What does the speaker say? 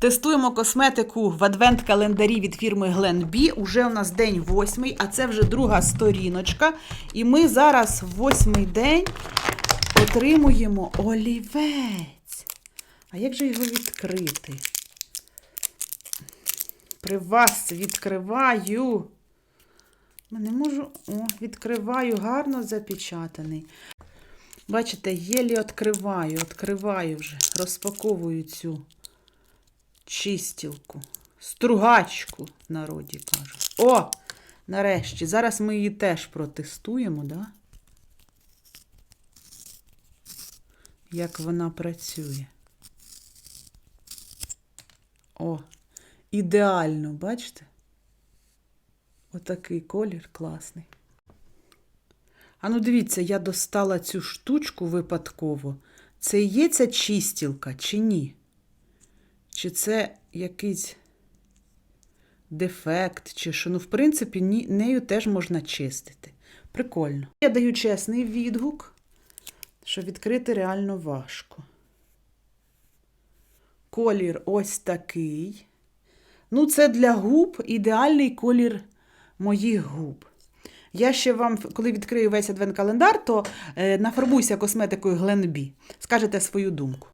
Тестуємо косметику в адвент-календарі від фірми Glenbee. Уже у нас день восьмий, а це вже друга сторіночка. І ми зараз в восьмий день отримуємо олівець. А як же його відкрити? При вас відкриваю. Не можу. О, відкриваю, гарно запечатаний. Бачите, єлі відкриваю, відкриваю вже, розпаковую цю чистілку, стругачку, в народі кажуть. О! Нарешті. Зараз ми її теж протестуємо, да? Як вона працює. О, ідеально, бачите? Отакий колір класний. А ну дивіться, я достала цю штучку випадково. Це є ця чистілка чи ні? Чи це якийсь дефект, чи що? Ну, в принципі, нею теж можна чистити. Прикольно. Я даю чесний відгук, що відкрити реально важко. Колір ось такий. Ну, це для губ ідеальний колір моїх губ. Я ще вам, коли відкрию весь адвент-календар, то е, нафарбуйся косметикою Glenbee. Скажете свою думку.